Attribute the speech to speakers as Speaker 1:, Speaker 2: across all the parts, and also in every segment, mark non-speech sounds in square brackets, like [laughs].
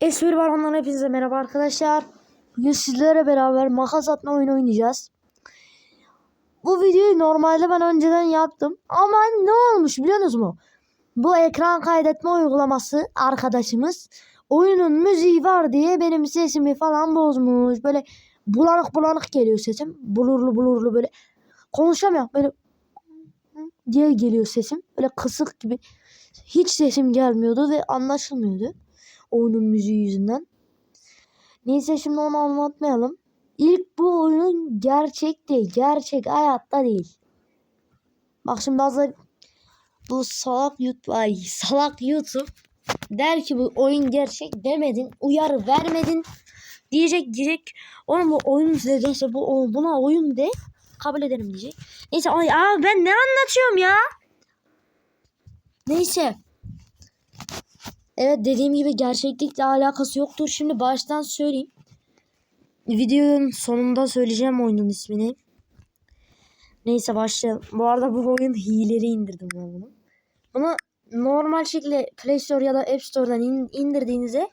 Speaker 1: Espri var ondan hepinize merhaba arkadaşlar. Bugün sizlere beraber makas atma oyunu oynayacağız. Bu videoyu normalde ben önceden yaptım. Ama ne olmuş biliyorsunuz mu? Bu ekran kaydetme uygulaması arkadaşımız oyunun müziği var diye benim sesimi falan bozmuş. Böyle bulanık bulanık geliyor sesim. Bulurlu bulurlu böyle konuşamıyorum. Böyle diye geliyor sesim. Böyle kısık gibi. Hiç sesim gelmiyordu ve anlaşılmıyordu oyunun müziği yüzünden. Neyse şimdi onu anlatmayalım. İlk bu oyunun gerçek değil. Gerçek hayatta değil. Bak şimdi bazıları bu salak YouTube, ay salak YouTube der ki bu oyun gerçek demedin. Uyarı vermedin. Diyecek diyecek. Oğlum bu oyun nedense bu buna oyun de kabul ederim diyecek. Neyse ay aa ben ne anlatıyorum ya? Neyse. Evet dediğim gibi gerçeklikle alakası yoktur. Şimdi baştan söyleyeyim. Videonun sonunda söyleyeceğim oyunun ismini. Neyse başlayalım. Bu arada bu oyun hileleri indirdim ben bunu. Bunu normal şekilde Play Store ya da App Store'dan in, indirdiğinizde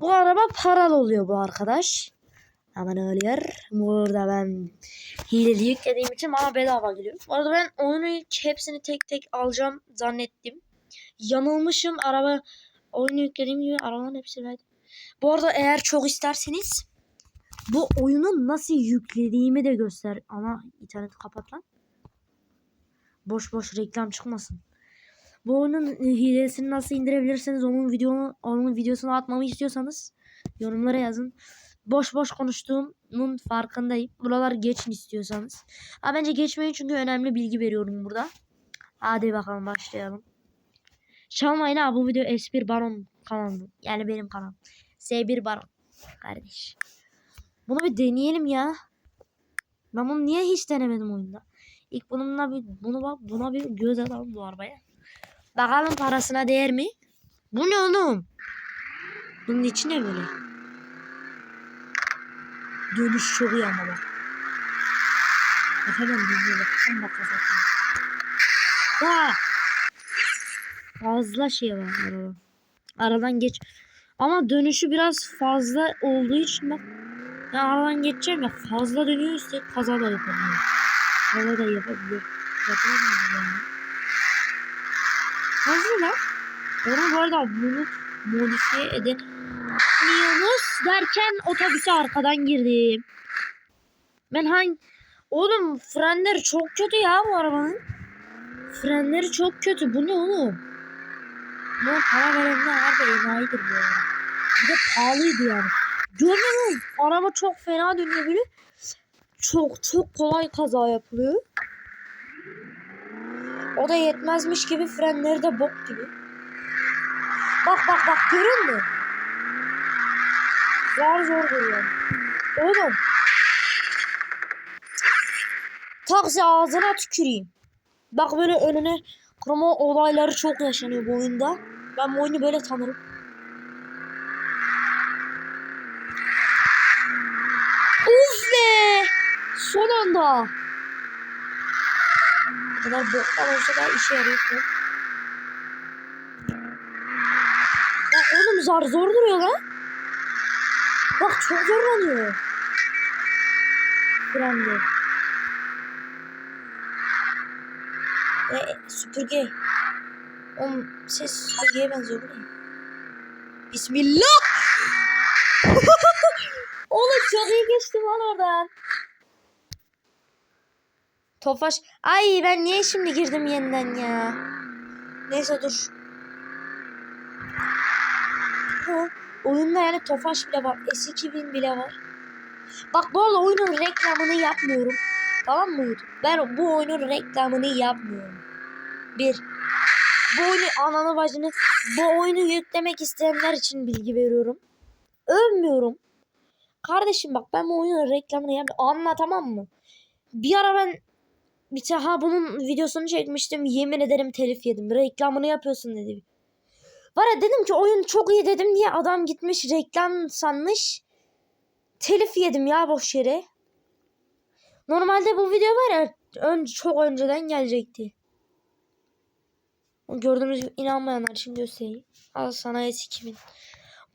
Speaker 1: bu araba paralı oluyor bu arkadaş. Hemen oluyor. Burada ben hileli yüklediğim için bana bedava geliyor. Bu arada ben oyunu hepsini tek tek alacağım zannettim. Yanılmışım. Araba oyunu yüklediğim gibi arabanın hepsi verdi. Bu arada eğer çok isterseniz bu oyunu nasıl yüklediğimi de göster. Ama interneti kapat lan. Boş boş reklam çıkmasın. Bu oyunun hilesini nasıl indirebilirsiniz onun videonu onun videosunu atmamı istiyorsanız yorumlara yazın. Boş boş konuştuğumun farkındayım. Buralar geçin istiyorsanız. Ha bence geçmeyin çünkü önemli bilgi veriyorum burada. Hadi bakalım başlayalım. Çalmayın ha bu video S1 Baron kanalı. Yani benim kanalım. S1 Baron. Kardeş. Bunu bir deneyelim ya. Ben bunu niye hiç denemedim oyunda? İlk bununla bir bunu bak buna bir göz atalım bu arabaya. Bakalım parasına değer mi? Bu ne oğlum? Bunun içi ne böyle? Dönüş çok iyi ama bak. Hemen dönüyor bak. Tam bak kazatıyor. Vaa! Fazla şey var araba. Aradan geç. Ama dönüşü biraz fazla olduğu için bak. Ya aradan geçeceğim ya fazla dönüyor işte kaza da yapabiliyor. Kaza da yapabiliyor. Yapılamıyor yani. Fazla lan. Onu bu arada bunu modifiye edemiyoruz derken otobüse arkadan girdim. Ben hangi... Oğlum frenleri çok kötü ya bu arabanın. Frenleri çok kötü. Bu ne oğlum? Bu para verenler harbi enayidir bu arada. Bir de pahalıydı yani. Görmüyor musun? Araba çok fena dönüyor böyle. Çok çok kolay kaza yapılıyor. O da yetmezmiş gibi frenleri de bok gibi. Bak bak bak görün mü? Zor zor duruyor. Oğlum. Taksi ağzına tüküreyim. Bak böyle önüne kırma olayları çok yaşanıyor bu oyunda. Ben bu oyunu böyle tanırım. Uf be! Son anda. Bu kadar boktan olsa da işe yarıyor. Ya oğlum zar zor duruyor lan. Bak çok zorlanıyor. Frende. E, süpürge. Oğlum ses süpürgeye benziyor bu ne? Bismillah. [laughs] Oğlum çok iyi geçtim lan oradan. Tofaş. Ay ben niye şimdi girdim yeniden ya? Neyse dur. Ha, oyunda yani Tofaş bile var. S2000 bile var. Bak bu arada oyunun reklamını yapmıyorum. Tamam mı? Ben bu oyunun reklamını yapmıyorum. Bir. Bu oyunu ananı bacını bu oyunu yüklemek isteyenler için bilgi veriyorum. Övmüyorum. Kardeşim bak ben bu oyunun reklamını yapmıyorum. Anla tamam mı? Bir ara ben bir tane ha bunun videosunu çekmiştim. Yemin ederim telif yedim. Reklamını yapıyorsun dedi. Var ya dedim ki oyun çok iyi dedim diye adam gitmiş reklam sanmış. Telif yedim ya boş yere. Normalde bu video var ya önce, çok önceden gelecekti. Gördüğünüz gibi inanmayanlar için göstereyim. Al sana S2000.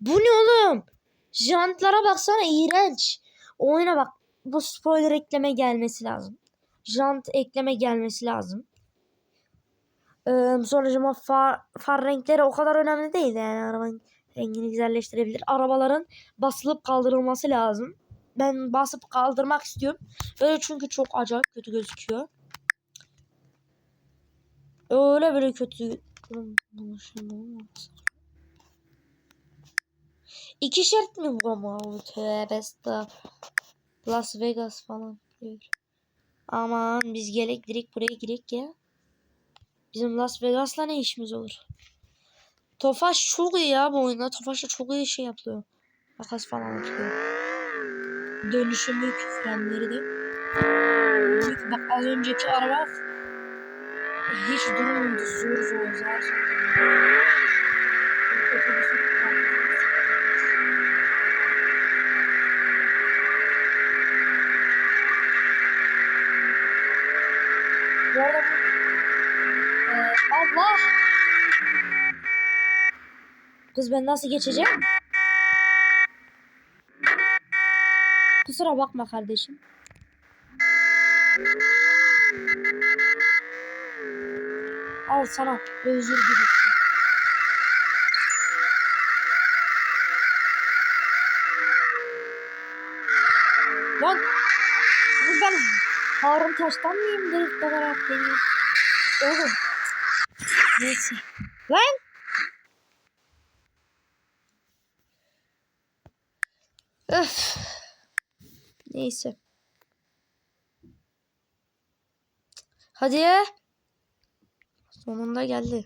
Speaker 1: Bu ne oğlum? Jantlara baksana iğrenç. Oyuna bak. Bu spoiler ekleme gelmesi lazım. Jant ekleme gelmesi lazım. Ee, sonucuma far, far renkleri o kadar önemli değil yani arabanın rengini güzelleştirebilir. Arabaların basılıp kaldırılması lazım. Ben basıp kaldırmak istiyorum. Öyle çünkü çok acayip kötü gözüküyor. Öyle böyle kötü. İki şart mı bu ama? Tövbe. Las Vegas falan. Aman biz gerek direkt buraya girek ya. Bizim Las Vegas'la ne işimiz olur? Tofaş çok iyi ya bu oyunda. Tofaş da çok iyi şey yapıyor. Makas falan atıyor. Dönüşümlü frenleri de. Bak az önceki araba hiç durmuyordu. Zor zor zor Allah! Kız ben nasıl geçeceğim? Kusura bakma kardeşim. Al sana özür dilerim. Lan ben Harun Taş'tan mıyım drift olarak beni? Oğlum. Neyse. Lan! Öf. Neyse. Hadi. Sonunda geldi.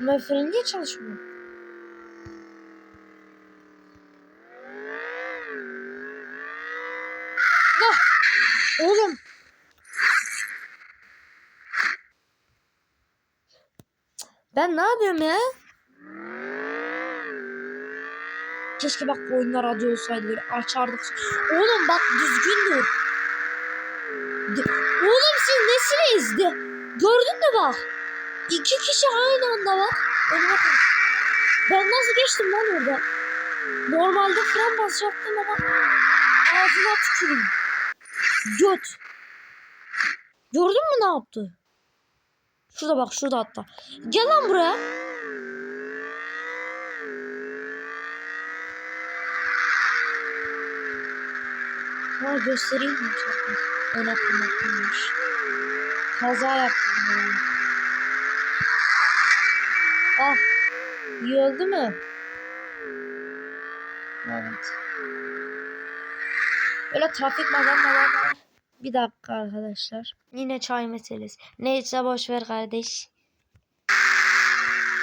Speaker 1: Ama freni niye çalışmıyor? Ah! Oğlum. Ben ne yapıyorum ya? Keşke bak bu oyunlar radyo olsaydı böyle açardık. Oğlum bak düzgün dur. De- Oğlum siz nesiniz? De Gördün mü bak? İki kişi aynı anda bak. Önüme. Ben nasıl geçtim lan orada? Normalde fren basacaktım ama ağzına tüküreyim. Göt. Gördün mü ne yaptı? Şurada bak şurada hatta. Gel lan buraya. Ha göstereyim mi? Ön akım akılmış. Kaza yaptım ben. Ah. İyi oldu mu? Evet. Böyle trafik mazandalar var. Bir dakika arkadaşlar. Yine çay meselesi. Neyse boş ver kardeş.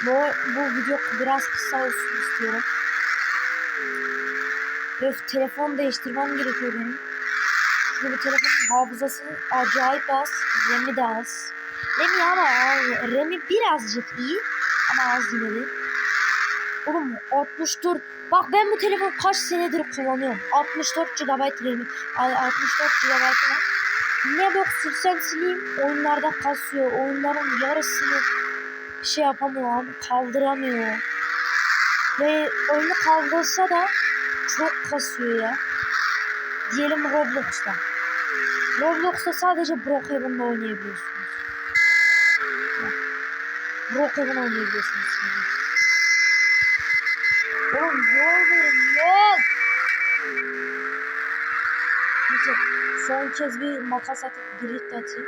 Speaker 1: Bu, bu video biraz kısa olsun istiyorum. Öf telefon değiştirmem gerekiyor benim. Çünkü bu telefonun hafızası acayip az. RAM'i de az. RAM'i ama az. RAM'i birazcık iyi. Ama az yine de. Oğlum 64. Bak ben bu telefonu kaç senedir kullanıyorum. 64 GB RAM'i. Ay 64 GB var. Ne bok silsem sileyim oyunlarda kasıyor. Oyunların yarısını şey yapamıyor kaldıramıyor. Ve oyunu kaldırsa da çok kasıyor ya. Diyelim Roblox'ta. Roblox'ta sadece Brookhaven'da oynayabiliyorsunuz. Brookhaven oynayabiliyorsunuz şimdi. Oğlum yol verin yol. Neyse son kez bir makas atıp grit atayım.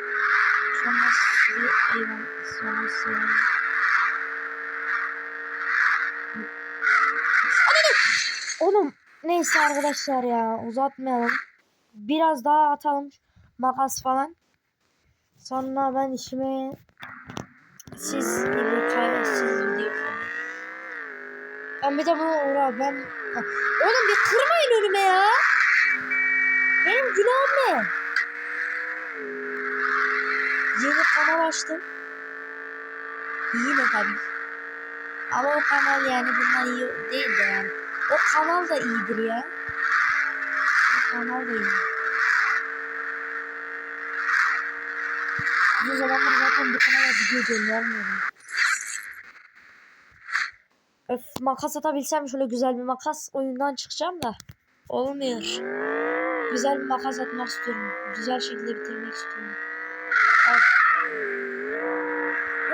Speaker 1: Sonra sizi eyvallah. Sonra sizi Oğlum neyse arkadaşlar ya uzatmayalım. Biraz daha atalım makas falan. Sonra ben işime siz gibi video Ben bir de bunu uğra ben Oğlum bir kırmayın önüme ya. Benim günahım ne? Yeni kanal açtım. Yine tabii. Ama o kanal yani bundan iyi değil de yani. O kanal da iyidir ya. O kanal da iyidir. Bu zamanlar zaten bu kanala video göndermiyorum. Öf makas atabilsem şöyle güzel bir makas oyundan çıkacağım da. Olmuyor. Güzel bir makas atmak istiyorum. Güzel şekilde bitirmek istiyorum. Al.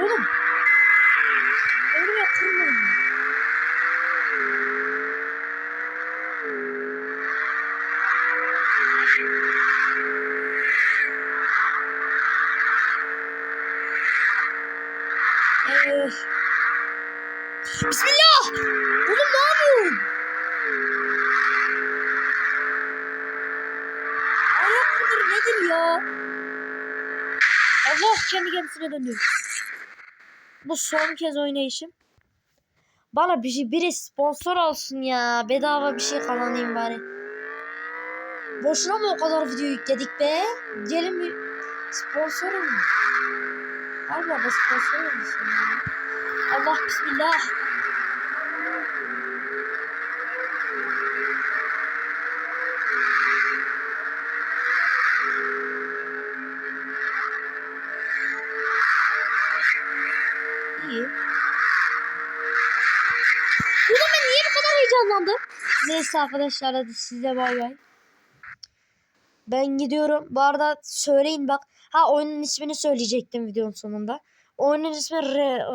Speaker 1: Oğlum. Oğlum ya kırmayın. Bismillah. Oğlum ne yapıyorsun? Ayak mıdır nedir ya? Allah kendi kendisine döndü. Bu son kez oynayışım. Bana bir şey, biri sponsor olsun ya. Bedava bir şey kazanayım bari. Boşuna mı o kadar video yükledik be? Gelin bir sponsor olun. Galiba da sponsor olmuşsun ya. Allah bismillah. İyi. Ulan ben niye bu kadar heyecanlandım? Neyse arkadaşlar hadi size bay bay. Ben gidiyorum. Bu arada söyleyin bak. Ha oyunun ismini söyleyecektim videonun sonunda. Oyunun ismi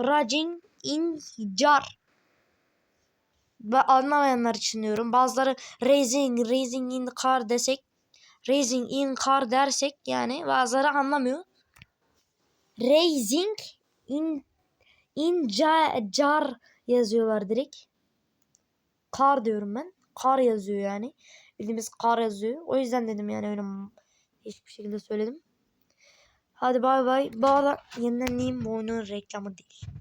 Speaker 1: Raging in Jar. Ve anlamayanlar için diyorum. Bazıları Racing, Racing in Car desek. Racing in Car dersek yani bazıları anlamıyor. Racing in in ja- jar yazıyorlar direkt. Kar diyorum ben. Kar yazıyor yani. Bildiğimiz kar yazıyor. O yüzden dedim yani öyle hiçbir şekilde söyledim. Hadi bay bay. Bu arada yeniden neyim bu oyunun reklamı değil.